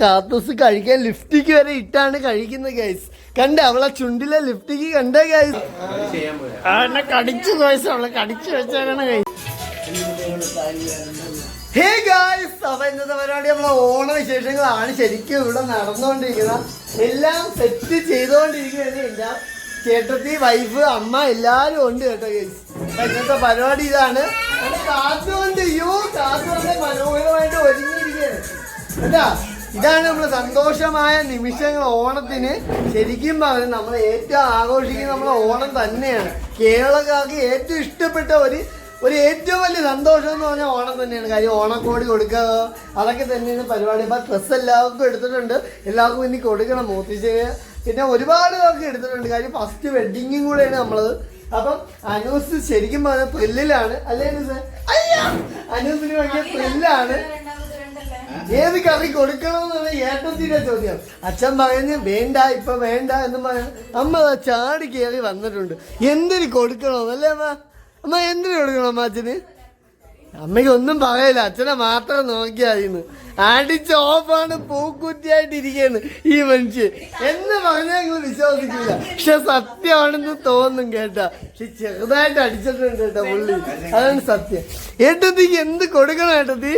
കാത്തൂസ് കഴിക്കാൻ ലിഫ്റ്റിക്ക് വരെ ഇട്ടാണ് കഴിക്കുന്നത് ഗൈസ് കണ്ട? അവളെ ചുണ്ടിലെ ലിഫ്റ്റിക്ക് കണ്ട ഗൈസ് അവനെ കടിച്ചു ഗൈസ് അവളെ കടിച്ചു വെച്ചാണ് ഗൈസ് ഹേ ഗായ്സ് അപ്പൊ ഇന്നത്തെ പരിപാടി നമ്മളെ ഓണ വിശേഷങ്ങളാണ്. ശരിക്കും ഇവിടെ നടന്നുകൊണ്ടിരിക്കുന്നത് എല്ലാം സെറ്റ് ചെയ്തുകൊണ്ടിരിക്കുകയാണ് എല്ലാം ചേട്ടത്തി വൈഫ് അമ്മ എല്ലാരും ഉണ്ട് കേട്ടോ ഗൈസ് ഇന്നത്തെ പരിപാടി ഇതാണ്. കാത്തുകൊണ്ട് അയ്യോ കാത്തുകൊണ്ട് മനോഹരമായിട്ട് ഒരുങ്ങിയിരിക്കുകയാണ് കേട്ടാ ഇതാണ് നമ്മൾ സന്തോഷമായ നിമിഷങ്ങൾ ഓണത്തിന്. ശരിക്കും പറഞ്ഞ് നമ്മൾ ഏറ്റവും ആഘോഷിക്കുന്ന നമ്മൾ ഓണം തന്നെയാണ്. കേരളക്കാർക്ക് ഏറ്റവും ഇഷ്ടപ്പെട്ട ഒരു ഒരു ഏറ്റവും വലിയ സന്തോഷം എന്ന് പറഞ്ഞാൽ ഓണം തന്നെയാണ്. കാര്യം ഓണക്കോടി കൊടുക്കുക അതൊക്കെ തന്നെയാണ് പരിപാടി. അപ്പം ഡ്രസ്സ് എല്ലാവർക്കും എടുത്തിട്ടുണ്ട്. എല്ലാവർക്കും ഇനി കൊടുക്കണം മൂത്തിച്ച് പിന്നെ ഒരുപാട് പേർക്ക് എടുത്തിട്ടുണ്ട്. കാര്യം ഫസ്റ്റ് വെഡിങ്ങും കൂടെയാണ് നമ്മളത്. അപ്പം അനൂസ് ശരിക്കും പറഞ്ഞ ത്രില്ലിലാണ് അല്ലേ അനൂസ്? അയ്യ! അനൂസിന് ഭയങ്കര ത്രില്ലാണ് ഏത് കറി കൊടുക്കണമെന്നാണ് ഏട്ടത്തിന്റെ ചോദ്യം. അച്ഛൻ പറയുന്നു വേണ്ട ഇപ്പൊ വേണ്ട എന്ന് പറയാം അമ്മ ചാടി കയറി വന്നിട്ടുണ്ട്. എന്തിന് അല്ലേ അമ്മ? അമ്മ എന്തിനു കൊടുക്കണം അമ്മ അച്ഛന്? അമ്മയ്ക്ക് ഒന്നും പറയില്ല. അച്ഛനെ മാത്രം നോക്കിയായിരുന്നു. അടിച്ച് ഓഫാണ് പൂക്കുറ്റിയായിട്ട് ഇരിക്കുകയാണ് ഈ മനുഷ്യൻ. എന്ന് പറഞ്ഞാൽ നിങ്ങൾ വിശ്വസിക്കില്ല പക്ഷെ സത്യമാണെന്ന് തോന്നും കേട്ടാ. പക്ഷെ ചെറുതായിട്ട് അടിച്ചിട്ടുണ്ട് കേട്ടോ പുള്ളി. അതാണ് സത്യം. ഏട്ടത്തിക്ക് എന്ത് കൊടുക്കണം ഏട്ടത്തി?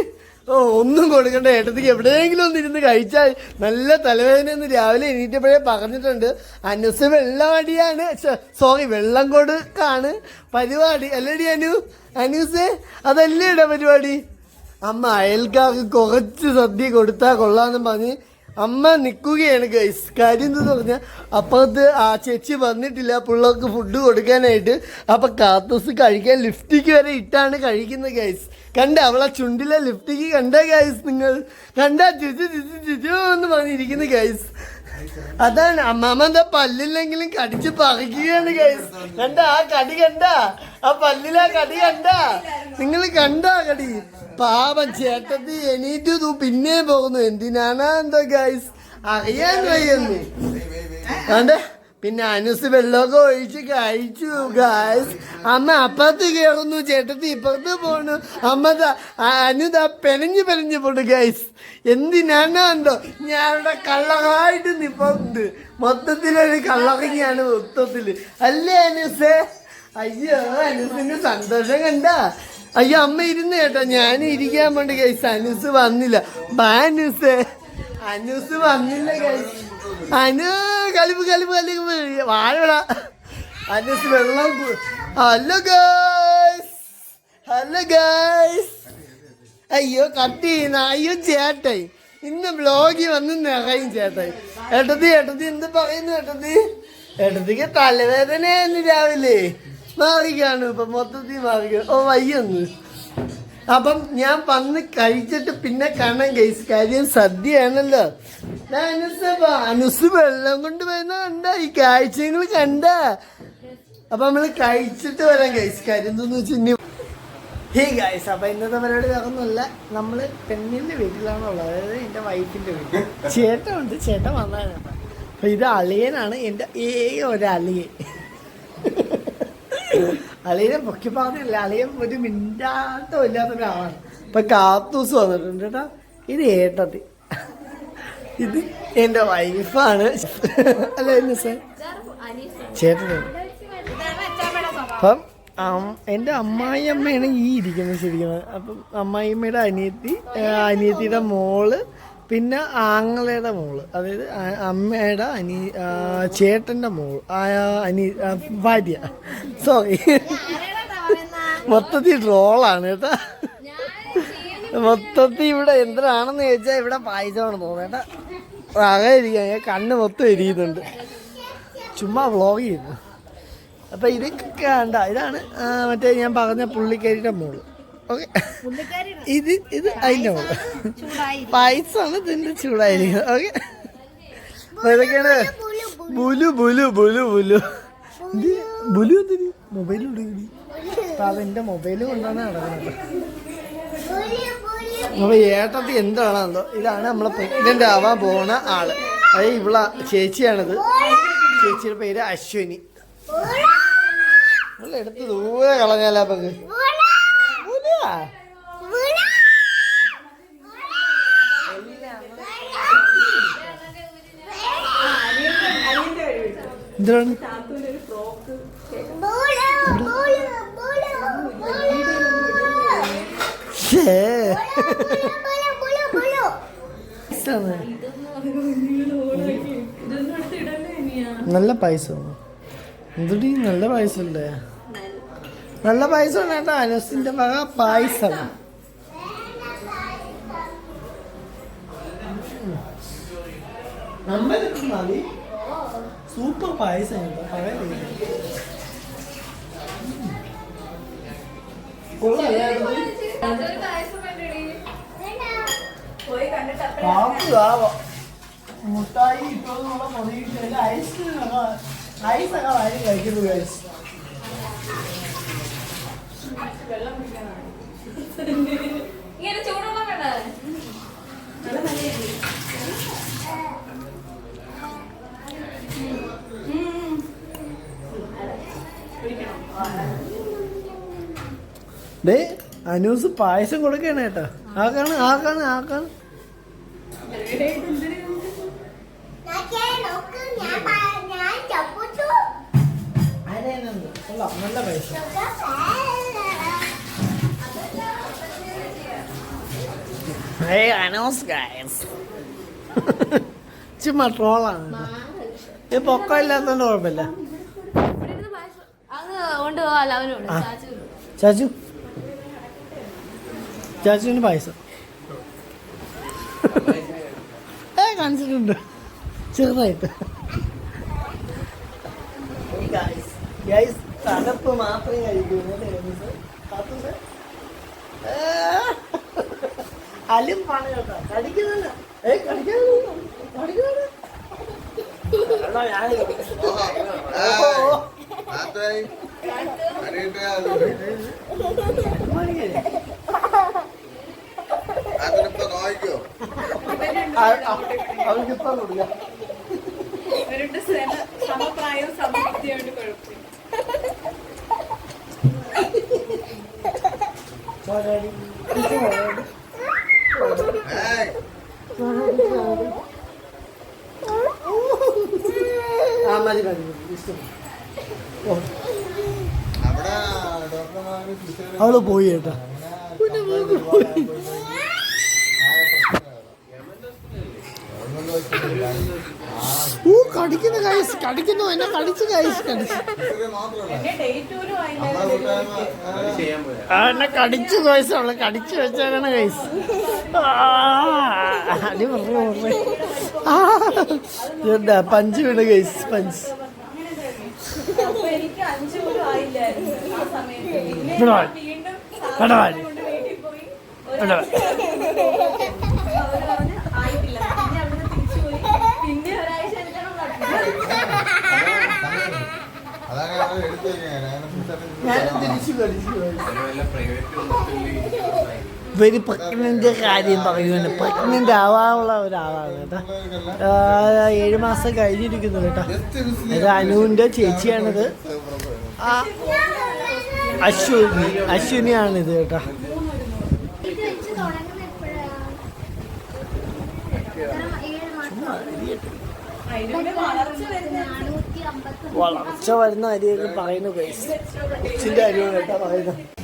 ഒന്നും കൊടുക്കണ്ട. ഏട്ടത്തിക്ക് എവിടെയെങ്കിലും ഒന്ന് ഇരുന്ന് കഴിച്ചാൽ നല്ല തലവേദന എന്ന് രാവിലെ എണീറ്റപ്പോഴേ പറഞ്ഞിട്ടുണ്ട്. അനുസ് വെള്ളം അടിയാണ് സോറി വെള്ളം കൊടുക്കാണ് പരിപാടി. അല്ലടി അനു അനുസേ അതല്ലേടാ പരിപാടി അമ്മ അയൽക്കാർക്ക് കുറച്ച് സദ്യ കൊടുത്താൽ കൊള്ളാമെന്നും പറഞ്ഞ് അമ്മ നിൽക്കുകയാണ് ഗൈസ് കാര്യം എന്തെന്ന് പറഞ്ഞാൽ അപ്പുറത്ത് ആ ചേച്ചി വന്നിട്ടില്ല പിള്ളേർക്ക് ഫുഡ് കൊടുക്കാനായിട്ട്. അപ്പൊ കാത്തൂസ് കഴിക്കാൻ ലിഫ്റ്റിക്ക് വരെ ഇട്ടാണ് കഴിക്കുന്നത് ഗൈസ് കണ്ട അവളെ ചുണ്ടിലെ ലിഫ്റ്റിക്ക് കണ്ട ഗൈസ് നിങ്ങൾ. കണ്ട ചുചു ചുചു ചുചു എന്ന് പറഞ്ഞിരിക്കുന്നു ഗൈസ് അതാണ് അമ്മാമ്മന്റെ പല്ലില്ലെങ്കിലും കടിച്ച് പറിക്കുകയാണ് ഗൈസ് കണ്ട ആ കടി കണ്ട? ആ പല്ലിലാ കടി കണ്ട? നിങ്ങൾ കണ്ട കടി? പാപം ചേട്ടത്തി എണീറ്റു തൂ പിന്നെ പോകുന്നു. എന്തിനാണ് എന്തോ ഗൈസ് അറിയാൻ വയ്യുന്നു. കണ്ടേ? പിന്നെ അനുസ് വെള്ളമൊക്കെ ഒഴിച്ച് കഴിച്ചു ഗായ്സ് അമ്മ അപ്പുറത്ത് കയറുന്നു ചേട്ടത്തി ഇപ്പുറത്ത് പോണു. അമ്മ ദാ അനുദ പെനഞ്ഞു പെനഞ്ഞു പോണു ഗൈസ് എന്തിനാണോ എന്തോ? ഞാൻ അവിടെ കള്ളകായിട്ട് നിപ്പുണ്ട്. മൊത്തത്തിലൊരു കള്ളകയാണ് മൊത്തത്തിൽ അല്ലേ അനുസേ? അയ്യോ അനുസിന്റെ സന്തോഷം കണ്ട. അയ്യോ അമ്മ ഇരുന്ന് കേട്ടോ. ഞാൻ ഇരിക്കാൻ വേണ്ടി ഗൈസ് അനുസ് വന്നില്ല. ബാ അനുസേ. അനുസ് വന്നില്ല ഗൈസ് അനു! കലിപ്പ് കലിപ്പ് കലിപ്പ്. വാഴ അനുസ് വെള്ളം ഹലോ ഗൈസ്. Hello guys. അയ്യോ കട്ട് ചെയ്യുന്ന അയ്യോ ചേട്ടായി ഇന്ന് ബ്ലോഗിൽ വന്ന് നിറയും ചേട്ടായി ഏട്ടത്തി ഏട്ടത്തി എന്ത് പറയുന്നു ഏട്ടത്തി? ഏട്ടത്തിക്ക് തലവേദനയായിരുന്നു രാവിലെ. മാറിക്കാണ് ഇപ്പൊ മൊത്തത്തിൽ മാറിക്കാണ്. ഓ വയ്യൊന്ന്. അപ്പം ഞാൻ വന്ന് കഴിച്ചിട്ട് പിന്നെ കാണാൻ കഴിച്ചു കാര്യം സദ്യയാണല്ലോ. അനുസ്. വെള്ളം കൊണ്ട് വരുന്ന കണ്ട ഈ നിങ്ങൾ കണ്ട. അപ്പൊ നമ്മൾ കഴിച്ചിട്ട് വരാം കഴിച്ചു കാര്യം എന്തെന്ന് വെച്ചാൽ ഹേ ഗായ്സ് അപ്പൊ ഇന്നത്തെ പരിപാടി വേറൊന്നുമല്ല. നമ്മൾ പെണ്ണിന്റെ വീട്ടിലാണുള്ളത്. അതായത് എന്റെ വൈഫിന്റെ വീട്ടിൽ. ചേട്ടൻ ഉണ്ട് ചേട്ടൻ വന്നാണ് അപ്പൊ ഇത് അളിയനാണ്. എന്റെ ഏക ഒരു അളിയൻ. അളിയനെ പൊക്കി അളിയൻ ഒരു മിണ്ടാട്ടം ഇല്ലാത്ത ഒരാളാണ് ഇപ്പൊ കാത്തൂസ് വന്നിട്ടുണ്ട് കേട്ടോ. ഇത് ഏട്ടത്തി. ഇത് എന്റെ വൈഫാണ് അല്ല എന്നെ സാർ ചേട്ടൻ അപ്പം എന്റെ അമ്മായിയമ്മയാണ് ഈ ഇരിക്കുന്നത് ശരിക്കുന്നത് അപ്പം അമ്മായിയമ്മയുടെ അനിയത്തി അനിയത്തിയുടെ മോൾ പിന്നെ ആങ്ങളയുടെ മോൾ. അതായത് അമ്മയുടെ അനി ചേട്ടന്റെ മോൾ. അനി ഭാര്യ. സോറി മൊത്തത്തിൽ ട്രോളാണ് കേട്ടാ. മൊത്തത്തിൽ ഇവിടെ എന്തിനാണെന്ന് ചോദിച്ചാൽ ഇവിടെ പായസമാണ് തോന്നുന്നത് കേട്ടാ ഞാൻ കണ്ണ് മൊത്തം എരിയുന്നുണ്ട്. ചുമ്മാ വ്ളോഗ് ചെയ്യുന്നു. അപ്പൊ ഇത് കണ്ട ഇതാണ് മറ്റേ ഞാൻ പറഞ്ഞ പുള്ളിക്കാരിയുടെ മോൾ. ഓക്കെ ഇത് ഇത് അതിന്റെ മോൾ. പായസമാണ് ഇതിന്റെ ചൂടായിരിക്കുന്നത്. ഓക്കെ ഇതൊക്കെയാണ് ബുലു ബുലു ബുലു ബുലു. ബുലു എന്തിന്? മൊബൈൽ ഇടുകടി അപ്പൊ അതെന്റെ മൊബൈൽ കൊണ്ടാണ് നടക്കുന്നത്. അപ്പൊ ഏട്ടത്തി എന്താണെന്നോ ഇതാണ് നമ്മളെ പ്രഗ്നന്റ് ആവാൻ പോണ ആൾ. അത് ഇവള ചേച്ചിയാണത്. ചേച്ചിയുടെ പേര് അശ്വിനി. നമ്മൾ എടുത്ത് ദൂരെ കളഞ്ഞാലോ അപ്പൊ എന്താണ്? നല്ല പൈസ എന്തുടി നല്ല പൈസ അല്ലേ നല്ല പൈസ ഉണ്ട് കേട്ടോ. അനുസിന്റെ വക പായസം സൂപ്പർ പായസം കേട്ടോ. പഴയ കൊള്ളാല്ലേ പാവം. മുട്ടായി ഇട്ടോന്നുള്ള പ്രതീക്ഷയില്ല ഐസ്ക്രീം ഐസ് ഒക്കെ വാരി കഴിക്കുന്നു കുടിക്കാനാണ് ഇങ്ങനെ ചൂടുവെള്ളം വേണ്ട വെള്ളം. ഡേ അനൂസ് പായസം കൊടുക്കണേട്ടാ ആക്കാണ് ആക്കാണ് ആക്കാണ് നല്ല പൈസ Hey, അനൂസ് ഗൈസ് ചുമ്മാ ട്രോളാണ് ഈ പൊക്കം ഇല്ലാത്തോണ്ട് കുഴപ്പമില്ല. ചാച്ചു. ചാച്ചുവിന് പായസം ഏ കാണിച്ചിട്ടുണ്ട് ചെറുതായിട്ട് ഗൈസ് തണുപ്പ് മാത്രമേ കഴിക്കൂ അലിമ്പാണ് കേട്ടോ കടിക്കുന്നില്ല ഏ കടിക്കുന്നില്ല കടിക്കുന്നില്ല അതിനിപ്പോ ഞാൻ കൊടുക്കാം. സമപ്രായവും സമബുദ്ധിയായിട്ട് കുഴപ്പമില്ല. ആ മതി മതി അവൾ പോയി കേട്ടോ. ഊ കടിക്കുന്ന കൈസ് കടിക്കുന്നു എന്നെ കടിച്ചു കൈസ് കടിച്ചു. എന്നെ കടിച്ചു കൈസ് അവളെ കടിച്ചു വെച്ചേക്കണ കൈസ് അടി പറഞ്ഞു എന്താ പഞ്ച് വീണ് കൈസ് പഞ്ച് അപ്പൊ എനിക്ക് അഞ്ചു പോലും ആയില്ലായിരുന്നു ആ സമയത്ത് പിന്നെ ഇവിടെ വാ. ഞാൻ വീണ്ടും ഇവിടെ വാ. സാധനം കൊണ്ട് വീട്ടിൽ പോയി ഒരു ഇവിടെ വാ. അവർ പറഞ്ഞു ആയിട്ടില്ല പിന്നെ അവിടെ തിരിച്ചു പോയി പിന്നെ ഒരാഴ്ച കഴിഞ്ഞാണ് അതാണ് ഞങ്ങൾ എടുത്തു കഴിഞ്ഞാൽ ഞാൻ ഫിസിയോതെറാപ്പി തിരിച്ചു കടിച്ചു ഇവർ പ്രഗ്നന്റ് കാര്യം പറയുന്നു പ്രഗ്നന്റ് ആവാനുള്ള ഒരാളാണ് കേട്ടോ. ആ, ഏഴ് മാസം കഴിഞ്ഞിരിക്കുന്നു കേട്ടോ. ഇത് അനുവിന്റെ ചേച്ചിയാണിത്. ആ അശ്വിനി അശ്വിനിയാണിത് കേട്ടോ. ഇത് വളർച്ച വരുന്ന അരിയൊക്കെ പറയുന്നു പൈസ കൊച്ചിന്റെ അരിയാണ് കേട്ടോ പറയുന്നത്.